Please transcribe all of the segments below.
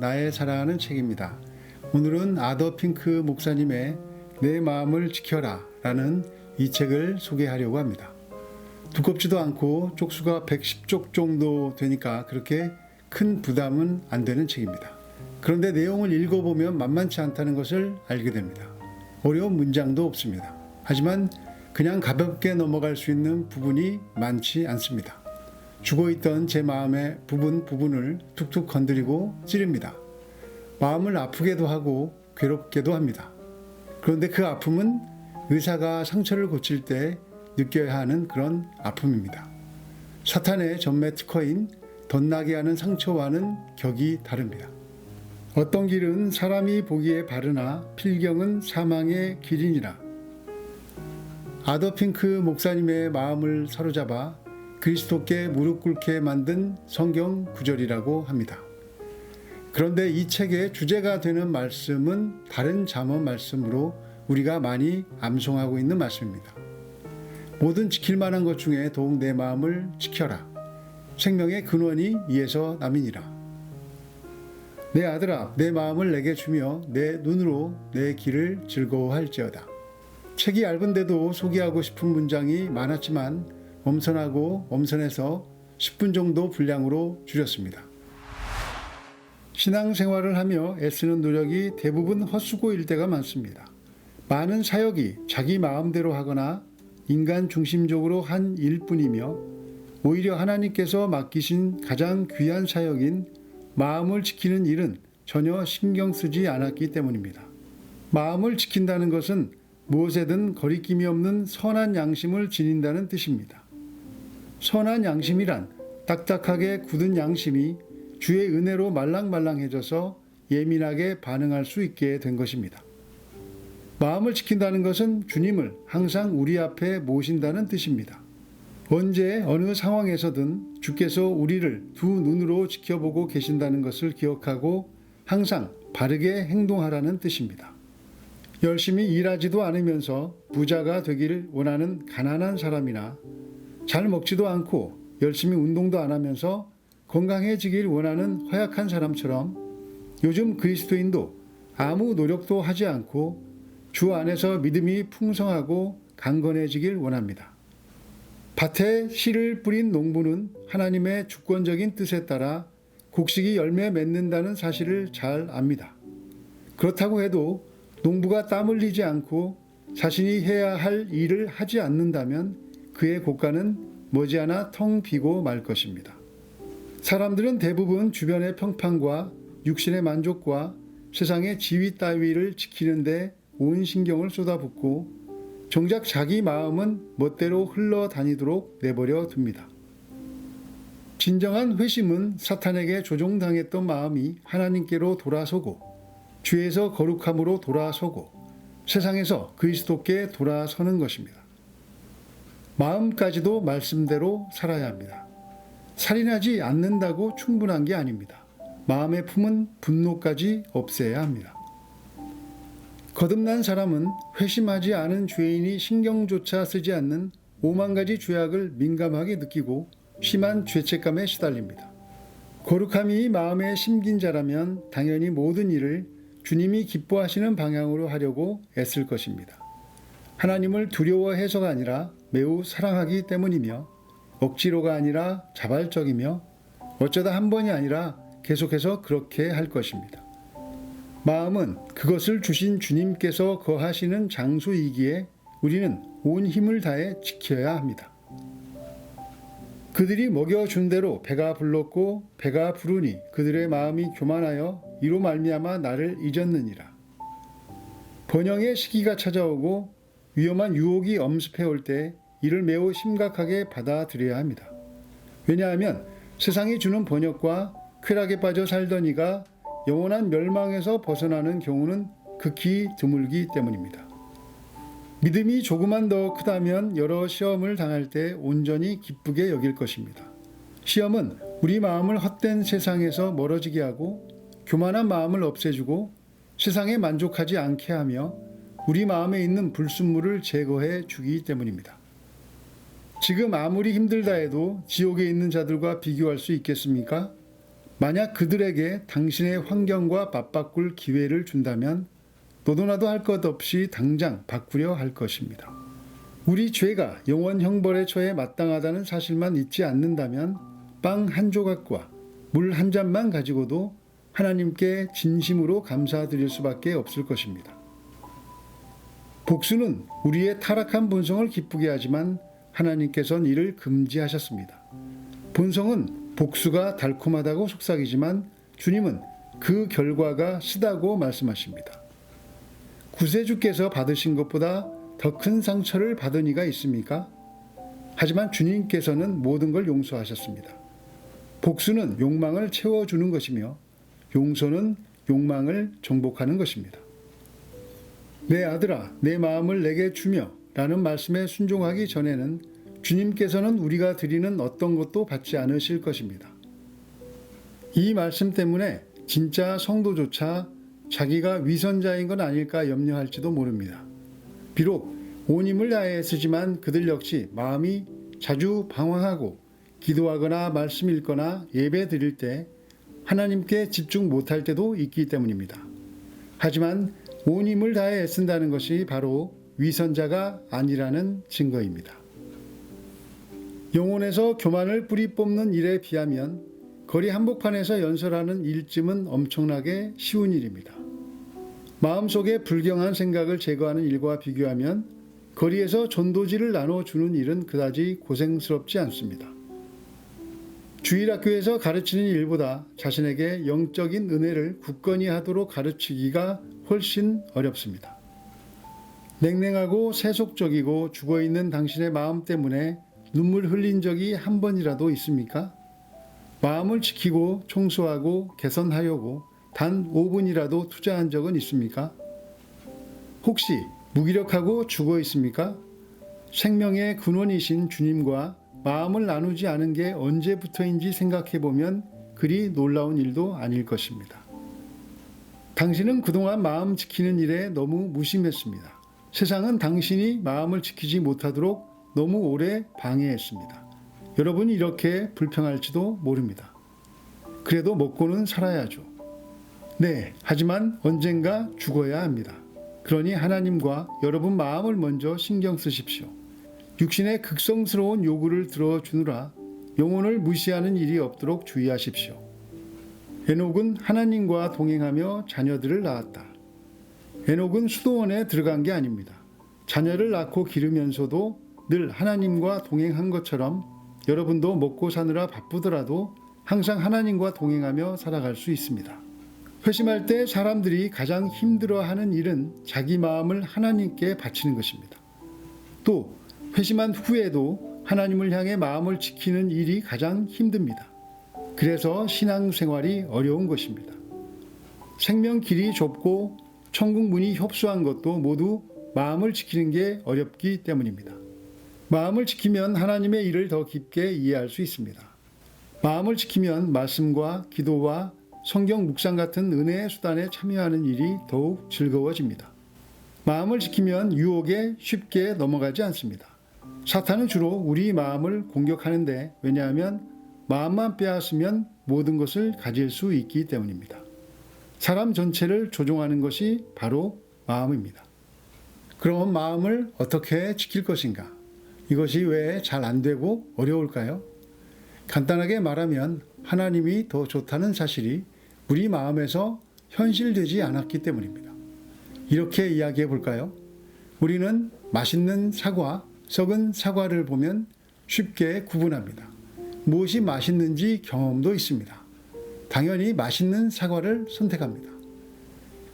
나의 사랑하는 책입니다. 오늘은 아더 핑크 목사님의 내 마음을 지켜라 라는 이 책을 소개하려고 합니다. 두껍지도 않고 쪽수가 110쪽 정도 되니까 그렇게 큰 부담은 안 되는 책입니다. 그런데 내용을 읽어보면 만만치 않다는 것을 알게 됩니다. 어려운 문장도 없습니다. 하지만 그냥 가볍게 넘어갈 수 있는 부분이 많지 않습니다. 죽어있던 제 마음의 부분 부분을 툭툭 건드리고 찌릅니다. 마음을 아프게도 하고 괴롭게도 합니다. 그런데 그 아픔은 의사가 상처를 고칠 때 느껴야 하는 그런 아픔입니다. 사탄의 전매 특허인 덧나게 하는 상처와는 격이 다릅니다. 어떤 길은 사람이 보기에 바르나 필경은 사망의 길이니라. 아더 핑크 목사님의 마음을 사로잡아 그리스도께 무릎 꿇게 만든 성경 구절이라고 합니다. 그런데 이 책의 주제가 되는 말씀은 다른 잠언 말씀으로 우리가 많이 암송하고 있는 말씀입니다. 모든 지킬 만한 것 중에 더욱 내 마음을 지켜라. 생명의 근원이 이에서 남이니라. 내 아들아, 내 마음을 내게 주며 내 눈으로 내 길을 즐거워할지어다. 책이 얇은데도 소개하고 싶은 문장이 많았지만 엄선하고 엄선해서 10분 정도 분량으로 줄였습니다. 신앙생활을 하며 애쓰는 노력이 대부분 헛수고일 때가 많습니다. 많은 사역이 자기 마음대로 하거나 인간 중심적으로 한 일뿐이며 오히려 하나님께서 맡기신 가장 귀한 사역인 마음을 지키는 일은 전혀 신경 쓰지 않았기 때문입니다. 마음을 지킨다는 것은 무엇에든 거리낌이 없는 선한 양심을 지닌다는 뜻입니다. 선한 양심이란 딱딱하게 굳은 양심이 주의 은혜로 말랑말랑해져서 예민하게 반응할 수 있게 된 것입니다. 마음을 지킨다는 것은 주님을 항상 우리 앞에 모신다는 뜻입니다. 언제 어느 상황에서든 주께서 우리를 두 눈으로 지켜보고 계신다는 것을 기억하고 항상 바르게 행동하라는 뜻입니다. 열심히 일하지도 않으면서 부자가 되기를 원하는 가난한 사람이나 잘 먹지도 않고 열심히 운동도 안 하면서 건강해지길 원하는 허약한 사람처럼 요즘 그리스도인도 아무 노력도 하지 않고 주 안에서 믿음이 풍성하고 강건해지길 원합니다. 밭에 씨를 뿌린 농부는 하나님의 주권적인 뜻에 따라 곡식이 열매 맺는다는 사실을 잘 압니다. 그렇다고 해도 농부가 땀 흘리지 않고 자신이 해야 할 일을 하지 않는다면 그의 곡간은 머지않아 텅 비고 말 것입니다. 사람들은 대부분 주변의 평판과 육신의 만족과 세상의 지위 따위를 지키는데 온 신경을 쏟아붓고 정작 자기 마음은 멋대로 흘러다니도록 내버려 둡니다. 진정한 회심은 사탄에게 조종당했던 마음이 하나님께로 돌아서고 주에서 거룩함으로 돌아서고 세상에서 그리스도께 돌아서는 것입니다. 마음까지도 말씀대로 살아야 합니다. 살인하지 않는다고 충분한 게 아닙니다. 마음의 품은 분노까지 없애야 합니다. 거듭난 사람은 회심하지 않은 죄인이 신경조차 쓰지 않는 오만 가지 죄악을 민감하게 느끼고 심한 죄책감에 시달립니다. 거룩함이 마음에 심긴 자라면 당연히 모든 일을 주님이 기뻐하시는 방향으로 하려고 애쓸 것입니다. 하나님을 두려워해서가 아니라 매우 사랑하기 때문이며 억지로가 아니라 자발적이며 어쩌다 한 번이 아니라 계속해서 그렇게 할 것입니다. 마음은 그것을 주신 주님께서 거하시는 장소이기에 우리는 온 힘을 다해 지켜야 합니다. 그들이 먹여준 대로 배가 불렀고 배가 부르니 그들의 마음이 교만하여 이로 말미암아 나를 잊었느니라. 번영의 시기가 찾아오고 위험한 유혹이 엄습해 올 때 이를 매우 심각하게 받아들여야 합니다. 왜냐하면 세상이 주는 번역과 쾌락에 빠져 살던 이가 영원한 멸망에서 벗어나는 경우는 극히 드물기 때문입니다. 믿음이 조금만 더 크다면 여러 시험을 당할 때 온전히 기쁘게 여길 것입니다. 시험은 우리 마음을 헛된 세상에서 멀어지게 하고 교만한 마음을 없애주고 세상에 만족하지 않게 하며 우리 마음에 있는 불순물을 제거해 주기 때문입니다. 지금 아무리 힘들다 해도 지옥에 있는 자들과 비교할 수 있겠습니까? 만약 그들에게 당신의 환경과 맞바꿀 기회를 준다면 너도나도 할 것 없이 당장 바꾸려 할 것입니다. 우리 죄가 영원 형벌의 처에 마땅하다는 사실만 잊지 않는다면 빵 한 조각과 물 한 잔만 가지고도 하나님께 진심으로 감사드릴 수밖에 없을 것입니다. 복수는 우리의 타락한 본성을 기쁘게 하지만 하나님께서는 이를 금지하셨습니다. 본성은 복수가 달콤하다고 속삭이지만 주님은 그 결과가 쓰다고 말씀하십니다. 구세주께서 받으신 것보다 더 큰 상처를 받은 이가 있습니까? 하지만 주님께서는 모든 걸 용서하셨습니다. 복수는 욕망을 채워주는 것이며 용서는 욕망을 정복하는 것입니다. 내 아들아, 내 마음을 내게 주며 라는 말씀에 순종하기 전에는 주님께서는 우리가 드리는 어떤 것도 받지 않으실 것입니다. 이 말씀 때문에 진짜 성도조차 자기가 위선자인 건 아닐까 염려할지도 모릅니다. 비록 온 힘을 다해 쓰지만 그들 역시 마음이 자주 방황하고 기도하거나 말씀 읽거나 예배 드릴 때 하나님께 집중 못할 때도 있기 때문입니다. 하지만 온 힘을 다해 애쓴다는 것이 바로 위선자가 아니라는 증거입니다. 영혼에서 교만을 뿌리 뽑는 일에 비하면 거리 한복판에서 연설하는 일쯤은 엄청나게 쉬운 일입니다. 마음속에 불경한 생각을 제거하는 일과 비교하면 거리에서 전도지를 나눠주는 일은 그다지 고생스럽지 않습니다. 주일학교에서 가르치는 일보다 자신에게 영적인 은혜를 굳건히 하도록 가르치기가 훨씬 어렵습니다. 냉랭하고 세속적이고 죽어있는 당신의 마음 때문에 눈물 흘린 적이 한 번이라도 있습니까? 마음을 지키고 청소하고 개선하려고 단 5분이라도 투자한 적은 있습니까? 혹시 무기력하고 죽어 있습니까? 생명의 근원이신 주님과 마음을 나누지 않은 게 언제부터인지 생각해 보면 그리 놀라운 일도 아닐 것입니다. 당신은 그동안 마음 지키는 일에 너무 무심했습니다. 세상은 당신이 마음을 지키지 못하도록 너무 오래 방해했습니다. 여러분이 이렇게 불평할지도 모릅니다. 그래도 먹고는 살아야죠. 네, 하지만 언젠가 죽어야 합니다. 그러니 하나님과 여러분 마음을 먼저 신경 쓰십시오. 육신의 극성스러운 요구를 들어주느라 영혼을 무시하는 일이 없도록 주의하십시오. 에녹은 하나님과 동행하며 자녀들을 낳았다. 에녹은 수도원에 들어간 게 아닙니다. 자녀를 낳고 기르면서도 늘 하나님과 동행한 것처럼 여러분도 먹고 사느라 바쁘더라도 항상 하나님과 동행하며 살아갈 수 있습니다. 회심할 때 사람들이 가장 힘들어하는 일은 자기 마음을 하나님께 바치는 것입니다. 또 회심한 후에도 하나님을 향해 마음을 지키는 일이 가장 힘듭니다. 그래서 신앙생활이 어려운 것입니다. 생명 길이 좁고 천국 문이 협소한 것도 모두 마음을 지키는 게 어렵기 때문입니다. 마음을 지키면 하나님의 일을 더 깊게 이해할 수 있습니다. 마음을 지키면 말씀과 기도와 성경 묵상 같은 은혜의 수단에 참여하는 일이 더욱 즐거워집니다. 마음을 지키면 유혹에 쉽게 넘어가지 않습니다. 사탄은 주로 우리 마음을 공격하는데 왜냐하면 마음만 빼앗으면 모든 것을 가질 수 있기 때문입니다. 사람 전체를 조종하는 것이 바로 마음입니다. 그럼 마음을 어떻게 지킬 것인가? 이것이 왜 잘 안 되고 어려울까요? 간단하게 말하면 하나님이 더 좋다는 사실이 우리 마음에서 현실되지 않았기 때문입니다. 이렇게 이야기해 볼까요? 우리는 맛있는 사과, 썩은 사과를 보면 쉽게 구분합니다. 무엇이 맛있는지 경험도 있습니다. 당연히 맛있는 사과를 선택합니다.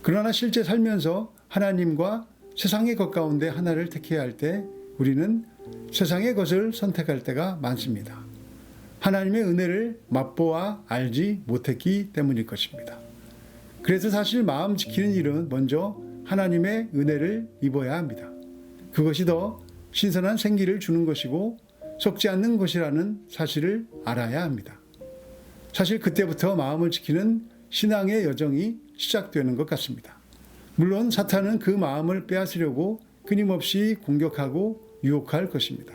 그러나 실제 살면서 하나님과 세상의 것 가운데 하나를 택해야 할 때 우리는 세상의 것을 선택할 때가 많습니다. 하나님의 은혜를 맛보아 알지 못했기 때문일 것입니다. 그래서 사실 마음 지키는 일은 먼저 하나님의 은혜를 입어야 합니다. 그것이 더 신선한 생기를 주는 것이고 속지 않는 것이라는 사실을 알아야 합니다. 사실 그때부터 마음을 지키는 신앙의 여정이 시작되는 것 같습니다. 물론 사탄은 그 마음을 빼앗으려고 끊임없이 공격하고 유혹할 것입니다.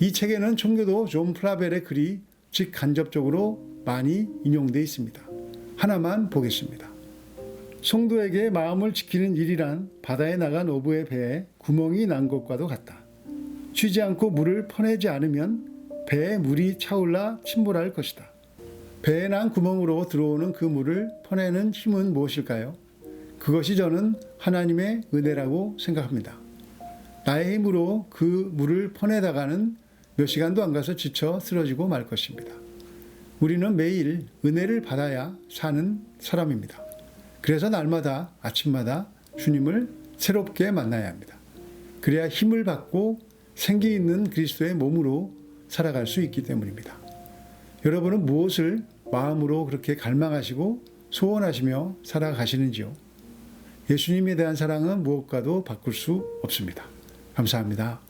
이 책에는 총교도 존 프라벨의 글이 직간접적으로 많이 인용되어 있습니다. 하나만 보겠습니다. 성도에게 마음을 지키는 일이란 바다에 나간 어부의 배에 구멍이 난 것과도 같다. 쉬지 않고 물을 퍼내지 않으면 배에 물이 차올라 침몰할 것이다. 배에 난 구멍으로 들어오는 그 물을 퍼내는 힘은 무엇일까요? 그것이 저는 하나님의 은혜라고 생각합니다. 나의 힘으로 그 물을 퍼내다가는 몇 시간도 안 가서 지쳐 쓰러지고 말 것입니다. 우리는 매일 은혜를 받아야 사는 사람입니다. 그래서 날마다 아침마다 주님을 새롭게 만나야 합니다. 그래야 힘을 받고 생기 있는 그리스도의 몸으로 살아갈 수 있기 때문입니다. 여러분은 무엇을 마음으로 그렇게 갈망하시고 소원하시며 살아가시는지요? 예수님에 대한 사랑은 무엇과도 바꿀 수 없습니다. 감사합니다.